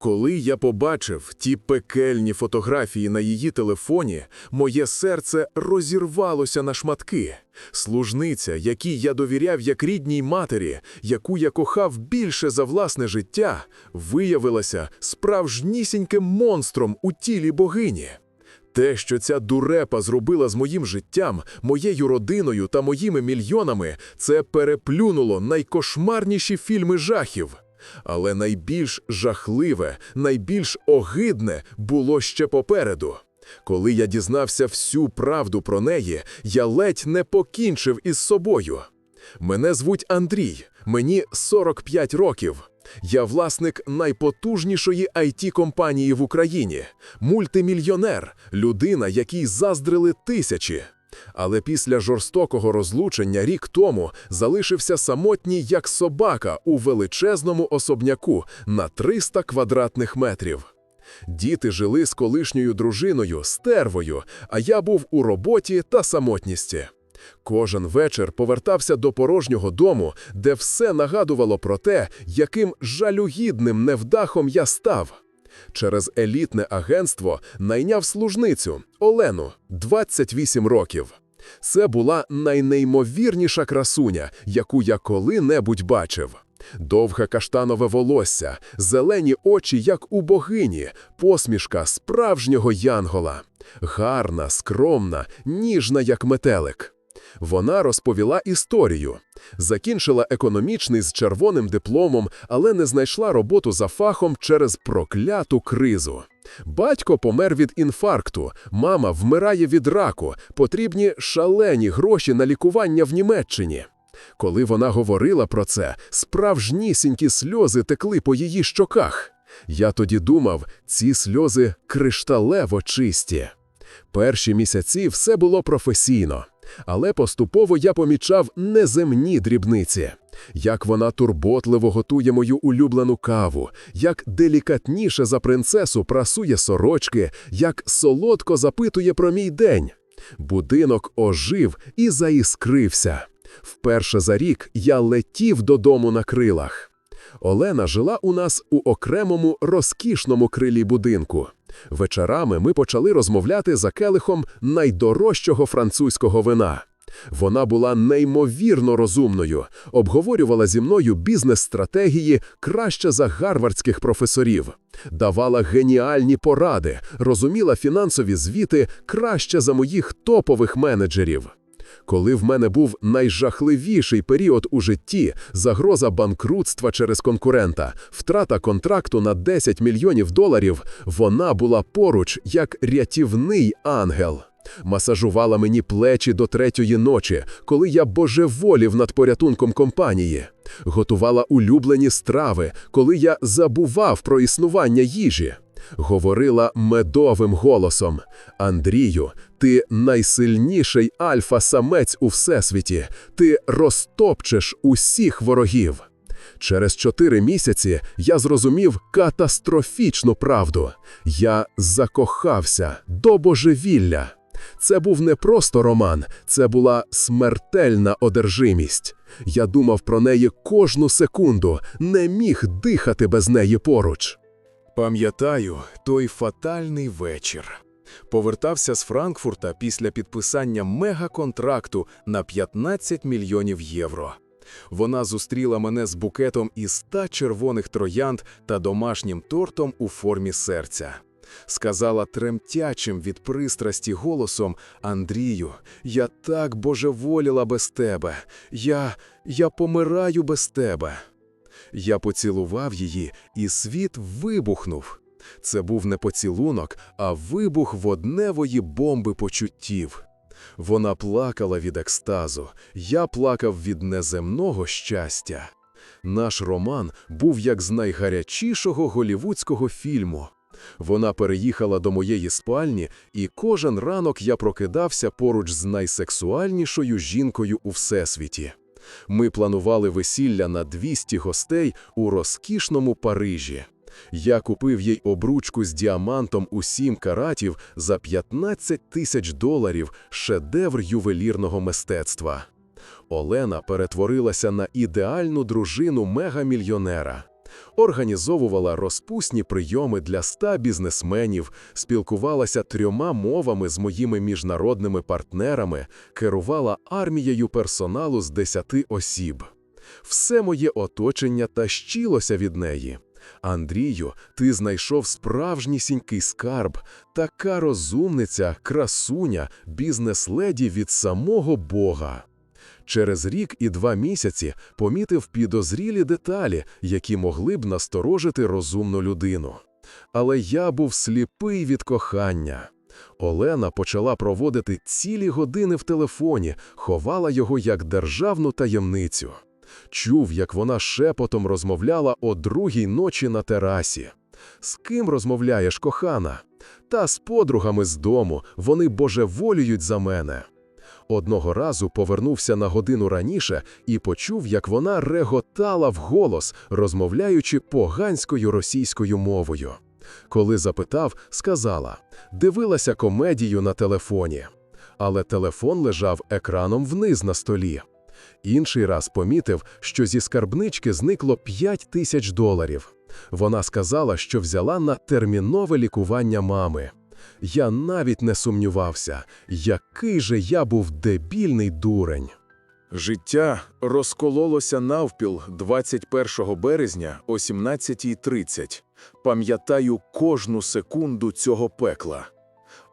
Коли я побачив ті пекельні фотографії на її телефоні, моє серце розірвалося на шматки. Служниця, якій я довіряв як рідній матері, яку я кохав більше за власне життя, виявилася справжнісіньким монстром у тілі богині. Те, що ця дурепа зробила з моїм життям, моєю родиною та моїми мільйонами, це переплюнуло найкошмарніші фільми жахів. Але найбільш жахливе, найбільш огидне було ще попереду. Коли я дізнався всю правду про неї, я ледь не покінчив із собою. Мене звуть Андрій, мені 45 років. Я власник найпотужнішої IT-компанії в Україні, мультимільйонер, людина, якій заздрили тисячі. Але після жорстокого розлучення рік тому залишився самотній як собака у величезному особняку на 300 квадратних метрів. Діти жили з колишньою дружиною, стервою, а я був у роботі та самотністі. Кожен вечір повертався до порожнього дому, де все нагадувало про те, яким жалюгідним невдахом я став. Через елітне агентство найняв служницю Олену 28 років. Це була найнеймовірніша красуня, яку я коли-небудь бачив. Довге каштанове волосся, зелені очі, як у богині, посмішка справжнього янгола. Гарна, скромна, ніжна, як метелик. Вона розповіла історію. Закінчила економічний з червоним дипломом, але не знайшла роботу за фахом через прокляту кризу. Батько помер від інфаркту, мама вмирає від раку, потрібні шалені гроші на лікування в Німеччині. Коли вона говорила про це, справжнісінькі сльози текли по її щоках. Я тоді думав, ці сльози кришталево чисті. Перші місяці все було професійно. Але поступово я помічав неземні дрібниці, як вона турботливо готує мою улюблену каву, як делікатніше за принцесу прасує сорочки, як солодко запитує про мій день. Будинок ожив і заіскрився. Вперше за рік я летів додому на крилах. Олена жила у нас у окремому розкішному крилі будинку. Вечорами ми почали розмовляти за келихом найдорожчого французького вина. Вона була неймовірно розумною, обговорювала зі мною бізнес-стратегії краще за гарвардських професорів, давала геніальні поради, розуміла фінансові звіти краще за моїх топових менеджерів. Коли в мене був найжахливіший період у житті, загроза банкрутства через конкурента, втрата контракту на 10 мільйонів доларів, вона була поруч як рятівний ангел. Масажувала мені плечі до третьої ночі, коли я божеволів над порятунком компанії. Готувала улюблені страви, коли я забував про існування їжі. Говорила медовим голосом: Андрію, ти найсильніший альфа-самець у всесвіті, ти розтопчеш усіх ворогів. Через чотири місяці я зрозумів катастрофічну правду. Я закохався до божевілля. Це був не просто роман, це була смертельна одержимість. Я думав про неї кожну секунду, не міг дихати без неї поруч. Пам'ятаю той фатальний вечір. Повертався з Франкфурта після підписання мегаконтракту на 15 мільйонів євро. Вона зустріла мене з букетом із ста червоних троянд та домашнім тортом у формі серця. Сказала тремтячим від пристрасті голосом Андрію, я так божеволіла без тебе, я, я помираю без тебе. Я поцілував її, і світ вибухнув. Це був не поцілунок, а вибух водневої бомби почуттів. Вона плакала від екстазу, я плакав від неземного щастя. Наш роман був як з найгарячішого голівудського фільму. Вона переїхала до моєї спальні, і кожен ранок я прокидався поруч з найсексуальнішою жінкою у всесвіті. Ми планували весілля на 200 гостей у розкішному Парижі. Я купив їй обручку з діамантом у 7 каратів за 15 тисяч доларів, шедевр ювелірного мистецтва. Олена перетворилася на ідеальну дружину мегамільйонера. Організовувала розпусні прийоми для ста бізнесменів, спілкувалася трьома мовами з моїми міжнародними партнерами, керувала армією персоналу з десяти осіб. Все моє оточення тащилося від неї. Андрію, ти знайшов справжнісінький скарб, така розумниця, красуня, бізнес-леді від самого Бога. Через рік і два місяці помітив підозрілі деталі, які могли б насторожити розумну людину. Але я був сліпий від кохання. Олена почала проводити цілі години в телефоні, ховала його як державну таємницю. Чув, як вона шепотом розмовляла о другій ночі на терасі. З ким розмовляєш, кохана? Та з подругами з дому, вони божеволюють за мене. Одного разу повернувся на годину раніше і почув, як вона реготала вголос, розмовляючи поганською російською мовою. Коли запитав, сказала дивилася комедію на телефоні. Але телефон лежав екраном вниз на столі. Інший раз помітив, що зі скарбнички зникло 5 тисяч доларів. Вона сказала, що взяла на термінове лікування мами. Я навіть не сумнівався, який же я був дебільний дурень. Життя розкололося навпіл 21 березня о 17.30. Пам'ятаю кожну секунду цього пекла.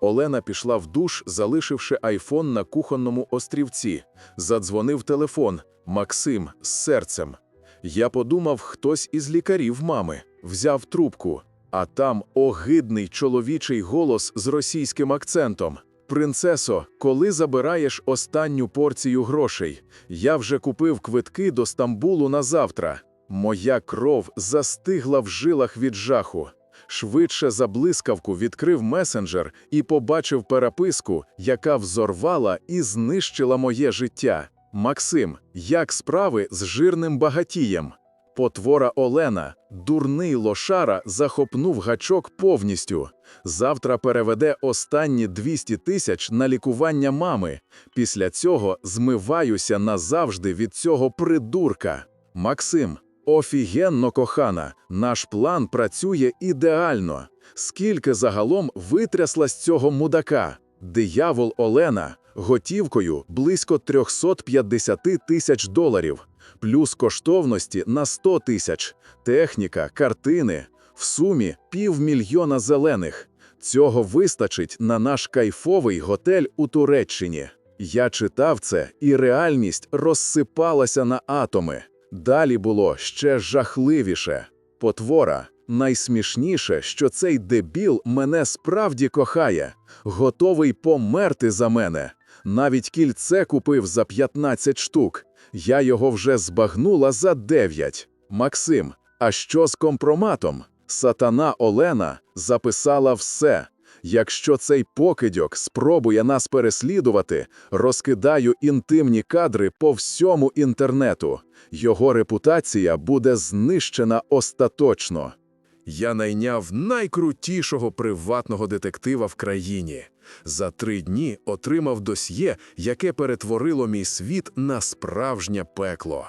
Олена пішла в душ, залишивши айфон на кухонному острівці. Задзвонив телефон. Максим з серцем. Я подумав, хтось із лікарів мами. Взяв трубку. А там огидний чоловічий голос з російським акцентом. Принцесо, коли забираєш останню порцію грошей? Я вже купив квитки до Стамбулу на завтра. Моя кров застигла в жилах від жаху. Швидше за блискавку відкрив месенджер і побачив переписку, яка взорвала і знищила моє життя. Максим, як справи з жирним багатієм? Потвора Олена, дурний лошара, захопнув гачок повністю. Завтра переведе останні 200 тисяч на лікування мами. Після цього змиваюся назавжди від цього придурка. Максим, офігенно кохана, наш план працює ідеально. Скільки загалом витрясла з цього мудака? Диявол Олена готівкою близько 350 тисяч доларів плюс коштовності на 100 тисяч, техніка, картини, в сумі півмільйона зелених. Цього вистачить на наш кайфовий готель у Туреччині. Я читав це, і реальність розсипалася на атоми. Далі було ще жахливіше. Потвора. Найсмішніше, що цей дебіл мене справді кохає, готовий померти за мене. Навіть кільце купив за 15 штук. Я його вже збагнула за дев'ять. Максим, а що з компроматом? Сатана Олена записала все. Якщо цей покидьок спробує нас переслідувати, розкидаю інтимні кадри по всьому інтернету. Його репутація буде знищена остаточно. Я найняв найкрутішого приватного детектива в країні. За три дні отримав досьє, яке перетворило мій світ на справжнє пекло.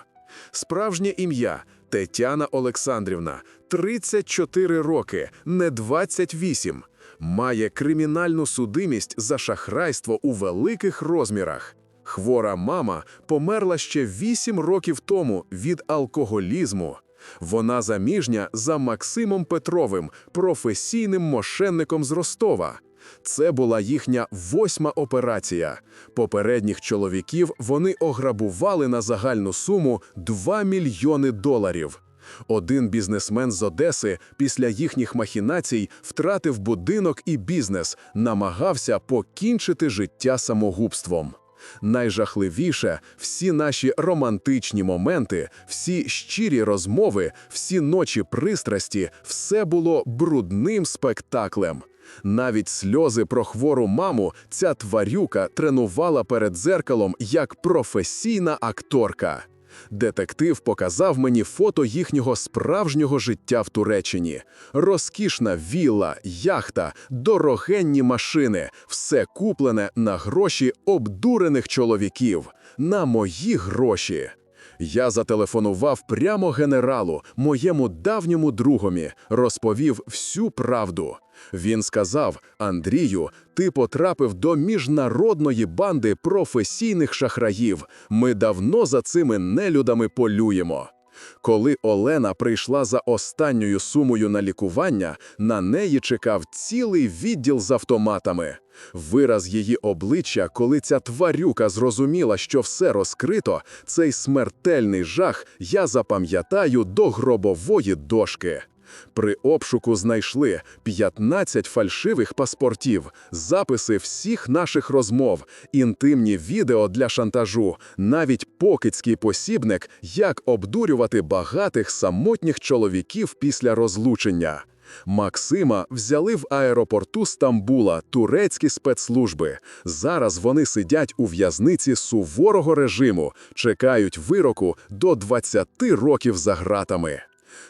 Справжнє ім'я Тетяна Олександрівна, 34 роки, не 28. Має кримінальну судимість за шахрайство у великих розмірах. Хвора мама померла ще 8 років тому від алкоголізму. Вона заміжня за Максимом Петровим, професійним мошенником з Ростова. Це була їхня восьма операція. Попередніх чоловіків вони ограбували на загальну суму 2 мільйони доларів. Один бізнесмен з Одеси після їхніх махінацій втратив будинок і бізнес, намагався покінчити життя самогубством. Найжахливіше всі наші романтичні моменти, всі щирі розмови, всі ночі пристрасті, все було брудним спектаклем. Навіть сльози про хвору маму ця тварюка тренувала перед зеркалом як професійна акторка. Детектив показав мені фото їхнього справжнього життя в Туреччині. Розкішна вілла, яхта, дорогенні машини, все куплене на гроші обдурених чоловіків, на мої гроші. Я зателефонував прямо генералу, моєму давньому другомі, розповів всю правду. Він сказав: Андрію, ти потрапив до міжнародної банди професійних шахраїв. Ми давно за цими нелюдами полюємо. Коли Олена прийшла за останньою сумою на лікування, на неї чекав цілий відділ з автоматами. Вираз її обличчя, коли ця тварюка зрозуміла, що все розкрито, цей смертельний жах я запам'ятаю до гробової дошки. При обшуку знайшли 15 фальшивих паспортів, записи всіх наших розмов, інтимні відео для шантажу, навіть покидський посібник, як обдурювати багатих самотніх чоловіків після розлучення. Максима взяли в аеропорту Стамбула турецькі спецслужби. Зараз вони сидять у в'язниці суворого режиму, чекають вироку до 20 років за ґратами.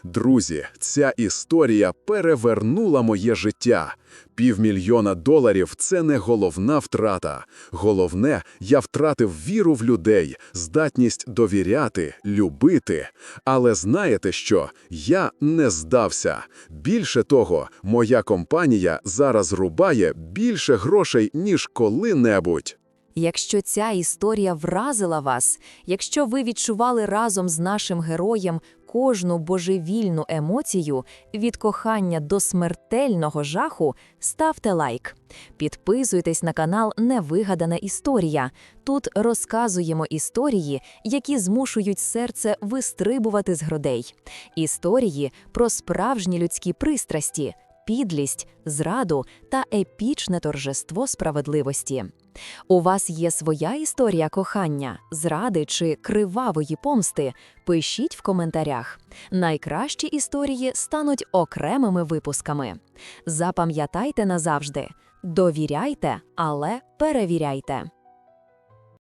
Друзі, ця історія перевернула моє життя. Півмільйона доларів це не головна втрата. Головне, я втратив віру в людей, здатність довіряти, любити. Але знаєте що? Я не здався. Більше того, моя компанія зараз рубає більше грошей, ніж коли-небудь. Якщо ця історія вразила вас, якщо ви відчували разом з нашим героєм кожну божевільну емоцію від кохання до смертельного жаху, ставте лайк. Підписуйтесь на канал Невигадана історія. Тут розказуємо історії, які змушують серце вистрибувати з грудей. Історії про справжні людські пристрасті, підлість, зраду та епічне торжество справедливості. У вас є своя історія кохання, зради чи кривавої помсти? Пишіть в коментарях. Найкращі історії стануть окремими випусками. Запам'ятайте назавжди: довіряйте, але перевіряйте.